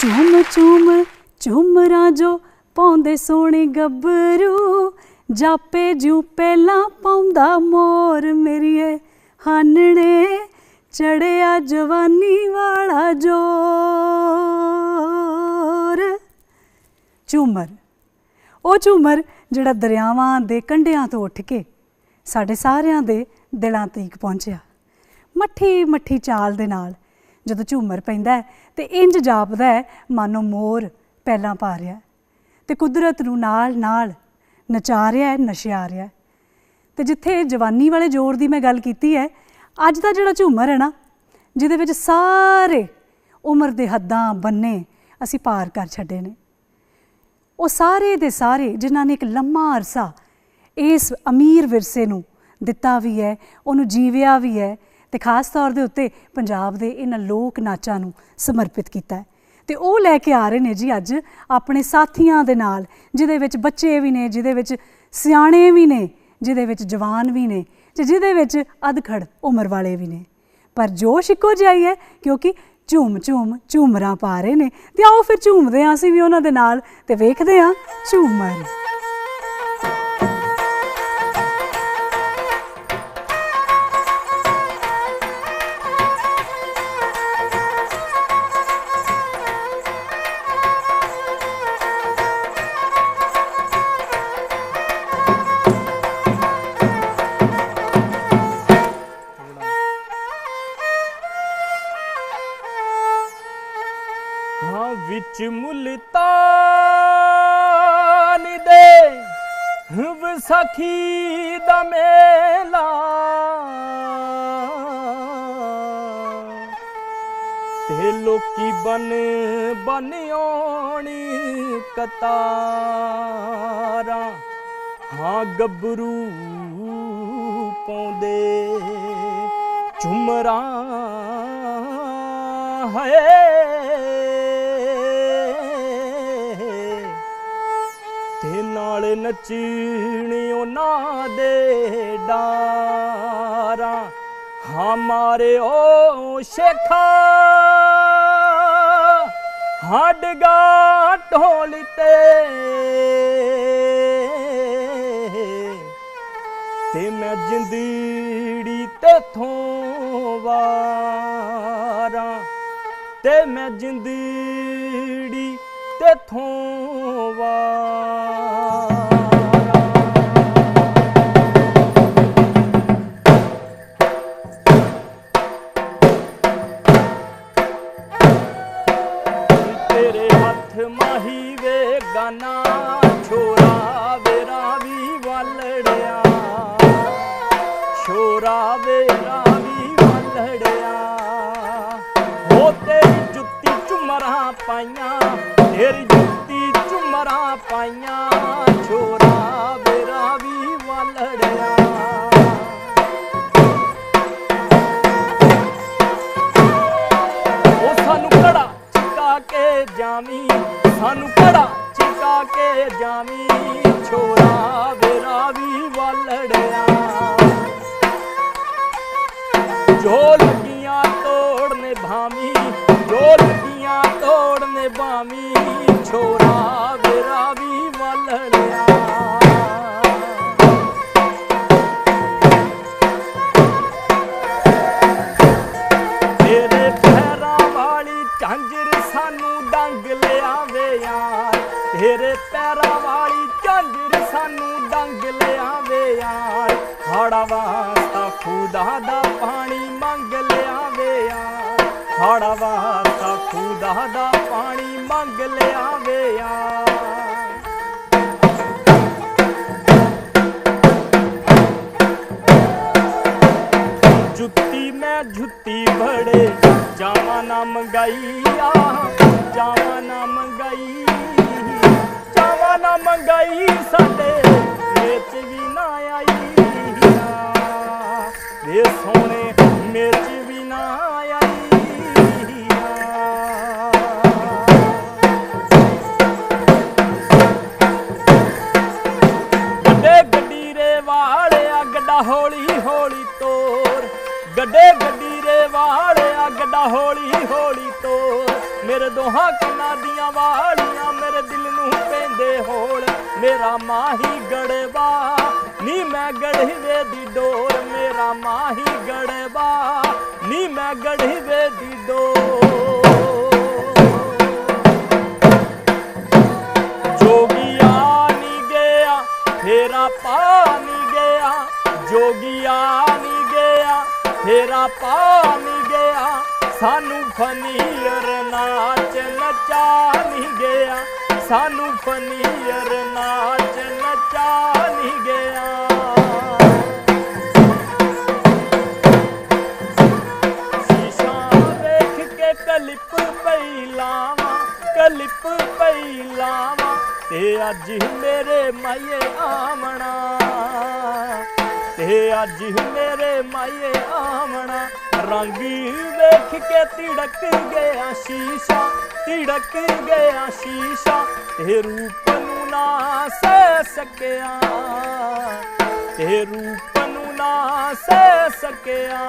ਚੂਮ ਚੂਮ ਝੂਮਰਾਂ ਜੋ ਪਾਉਂਦੇ ਸੋਹਣੇ ਗੱਭਰੂ, ਜਾਪੇ ਜੂ ਪਹਿਲਾਂ ਪਾਉਂਦਾ ਮੋਰ ਮੇਰੀਏ, ਹਾਨਣੇ ਚੜਿਆ ਜਵਾਨੀ ਵਾਲਾ ਜੋਰ। ਝੂਮਰ। ਉਹ ਝੂਮਰ ਜਿਹੜਾ ਦਰਿਆਵਾਂ ਦੇ ਕੰਢਿਆਂ ਤੋਂ ਉੱਠ ਕੇ ਸਾਡੇ ਸਾਰਿਆਂ ਦੇ ਦਿਲਾਂ ਤੀਕ ਪਹੁੰਚਿਆ। ਮੱਠੀ ਮੱਠੀ ਚਾਲ ਦੇ ਨਾਲ ਜਦੋਂ ਝੂਮਰ ਪੈਂਦਾ ਹੈ ਤੇ ਇੰਜ ਜਾਪਦਾ ਹੈ, ਮਾਨੋ ਮੋਰ ਪਹਿਲਾਂ ਪਾ ਰਿਹਾ ਹੈ ਤੇ ਕੁਦਰਤ ਨੂੰ ਨਾਲ ਨਾਲ ਨਚਾ ਰਿਹਾ ਨਸ਼ਿਆ ਰਿਹਾ ਹੈ। ਤੇ ਜਿੱਥੇ ਜਵਾਨੀ ਵਾਲੇ ਜ਼ੋਰ ਦੀ ਮੈਂ ਗੱਲ ਕੀਤੀ ਹੈ, ਅੱਜ ਦਾ ਜਿਹੜਾ ਝੂਮਰ ਹੈ ਨਾ, ਜਿਹਦੇ ਵਿੱਚ ਸਾਰੇ ਉਮਰ ਦੇ ਹੱਦਾਂ ਬੰਨੇ ਅਸੀਂ ਪਾਰ ਕਰ ਛੱਡੇ ਨੇ। ਉਹ ਸਾਰੇ ਦੇ ਸਾਰੇ ਜਿਨ੍ਹਾਂ ਨੇ ਇੱਕ ਲੰਮਾ ਅਰਸਾ ਇਸ ਅਮੀਰ ਵਿਰਸੇ ਨੂੰ ਦਿੱਤਾ ਵੀ ਹੈ, ਉਹਨੂੰ ਜੀਵਿਆ ਵੀ ਹੈ ਤੇ ਖਾਸ ਤੌਰ ਦੇ ਉੱਤੇ ਪੰਜਾਬ ਦੇ ਇਹਨਾਂ ਲੋਕ ਨਾਚਾਂ ਨੂੰ ਸਮਰਪਿਤ ਕੀਤਾ ਹੈ। ਤੇ ਉਹ ਲੈ ਕੇ ਆ ਰਹੇ ਨੇ ਜੀ ਅੱਜ ਆਪਣੇ ਸਾਥੀਆਂ ਦੇ ਨਾਲ, ਜਿਹਦੇ ਵਿੱਚ ਬੱਚੇ ਵੀ ਨੇ, ਜਿਹਦੇ ਵਿੱਚ ਸਿਆਣੇ ਵੀ ਨੇ, ਜਿਹਦੇ ਵਿੱਚ ਜਵਾਨ ਵੀ ਨੇ ਤੇ ਜਿਹਦੇ ਵਿੱਚ ਅਧਖੜ ਉਮਰ ਵਾਲੇ ਵੀ ਨੇ। ਪਰ ਜੋਸ਼ ਇੱਕੋ ਜਿਹਾ ਹੀ ਹੈ ਕਿਉਂਕਿ ਝੂਮ ਝੂਮ ਝੂਮਰਾਂ ਪਾ ਰਹੇ ਨੇ। ਤੇ ਆਓ ਫਿਰ ਝੂਮਦੇ ਹਾਂ ਅਸੀਂ ਵੀ ਉਹਨਾਂ ਦੇ ਨਾਲ ਤੇ ਵੇਖਦੇ ਹਾਂ ਝੂਮਰ। ਵਿੱਚ ਮੁਲਤਾਨ ਦੇ ਵਿਸਾਖੀ ਦਾ ਮੇਲਾ। ਤੇ ਲੋਕੀ ਬਨ ਬਨ ਆਉਣੀ ਕਤਾਰਾਂ, ਹਾਂ ਗੱਭਰੂ ਪਾਉਂਦੇ ਝੁਮਰਾਂ ਹੈ ਤੇ ਨਾਲ ਨਚਣੀ ਉਹਨਾਂ ਦੇ ਡਾਰਾਂ, ਹਾਂ ਮਾਰੇ ਓ ਸ਼ੇਖਾ। ਹੱਡਗਾ ਢੋਲ ਤੇ ਤੇ ਮੈਂ ਤੇ ਤੇਥੋਂ ਵਾਰਾਂ, ਤੇ ਮੈਂ ਜਿੰਦੜੀ ਤੇਥੋਂ ਵਾਰਾਂ। ਛੋਰਾ ਵੇਰਾ ਵੀ ਵਾਲੜਿਆ ਹੋ ਤੇਰੀ ਜੁੱਤੀ ਝੁਮਰਾਂ ਪਾਈਆਂ, ਤੇਰੀ ਜੁੱਤੀ ਝੁਮਰਾਂ ਪਾਈਆਂ ਛੋਰਾ ਬੇਰਾ ਵੀ ਵਾਲੜਿਆ ਉਹ ਸਾਨੂੰ ਕੜਾ ਚਿਕਾ ਕੇ ਜਾਵੀਂ, ਸਾਨੂੰ ਕੜਾ ਚਿਕਾ ਕੇ ਜਾਵੀਂ ਛੋਰਾ ਬੇਰਾ ਵੀ ਵਾਲੜਿਆ ਜੋ ਲੱਗੀਆਂ ਤੋੜਨੇ ਭਾਵੀਂ, ਜੋ ਲੱਗੀਆਂ ਤੋੜਨੇ ਭਾਵੀਂ, ਛੋਰਾ ਵੇਰਾ ਵੀ ਵਾਲੜਿਆ ਤੇਰੇ ਪੈਰਾਂ ਵਾਲੀ ਝਾਂਜਰ ਸਾਨੂੰ ਡੰਗ ਲਿਆਵੇ ਯਾਰ। ਤੇਰੇ ਪੈਰਾਂ ਵਾਲੀ ਝਾਂਜਰ ਸਾਨੂੰ ਡੰਗ ਲਿਆਵੇ ਯਾਰ। ਹਾੜਾ ਵਾਸਤਾ ਖੁਦਾ ਦਾ ਪਾਣੀ ਹਾੜਾ ਵਾਸਤਾ ਖੁਦਾ ਦਾ ਪਾਣੀ ਮੰਗ ਲਿਆਵੇ ਯਾਰ ਜੁੱਤੀ ਮੈਂ ਜੁੱਤੀ ਬੜੇ ਜਾਵਾਂ ਨਾ ਮੰਗਾਈ ਆ ਜਾਵਾਂ ਨਾ ਮੰਗਾਈ, ਜਾਵਾਂ ਨਾ ਮੰਗਾਈ ਗੱਡਾ ਹੌਲੀ ਹੌਲੀ ਤੋਰ। ਗੱਡੇ ਗੱਡੀਰੇ ਵਾਲਿਆ ਗੱਡਾ ਹੌਲੀ ਹੌਲੀ ਤੋਰ। ਮੇਰੇ ਦੋਹਾਂ ਕੰਨਾਂ ਦੀਆਂ ਵਾਲੀਆਂ ਮੇਰੇ ਦਿਲ ਨੂੰ ਪੈਂਦੇ ਹੋਲ। ਮੇਰਾ ਮਾਹੀ ਗੜਵਾ, ਨੀ ਮੈਂ ਗੜਵੇ ਦੀ ਡੋਰ। ਮੇਰਾ ਮਾਹੀ ਗੜਵਾ, ਨੀ ਮੈਂ ਗੜਵੇ ਦੀ ਡੋਰ। ਜੋਗੀਆ ਨੀ ਗਿਆ ਤੇਰਾ ਪਾ ਨੀ ਜੋਗੀਆ ਨਹੀਂ ਗਿਆ ਤੇਰਾ ਪਾ ਨਹੀਂ ਗਿਆ। ਸਾਨੂੰ ਫਨੀਰ ਨਾਚ ਨਚਾ ਨੀ ਗਿਆ, ਸਾਨੂੰ ਫਨੀਰ ਨਾਚ ਨਚਾ ਨੀ ਗਿਆ। ਸ਼ੀਸ਼ਾ ਵੇਖ ਕੇ ਕਲਿਪ ਪਈ ਲਾਵਾਂ, ਕਲਿੱਪ ਪਈ ਲਾਵਾਂ, ਤੇ ਅੱਜ ਮੇਰੇ ਮਾਏ ਆਵਣਾ। ਤੇ ਅੱਜ ਮੇਰੇ ਮਾਏ ਆਵਣਾ। ਰੰਗੀ ਵੇਖ ਕੇ ਤਿੜਕ ਗਿਆ ਸ਼ੀਸ਼ਾ, ਤਿੜਕ ਗਿਆ ਸ਼ੀਸ਼ਾ। ਤੇ ਰੂਪ ਨੂੰ ਨਾ ਸਹਿ ਸਕਿਆ। ਤੇ ਰੂਪ ਨੂੰ ਨਾ ਸਹਿ ਸਕਿਆ।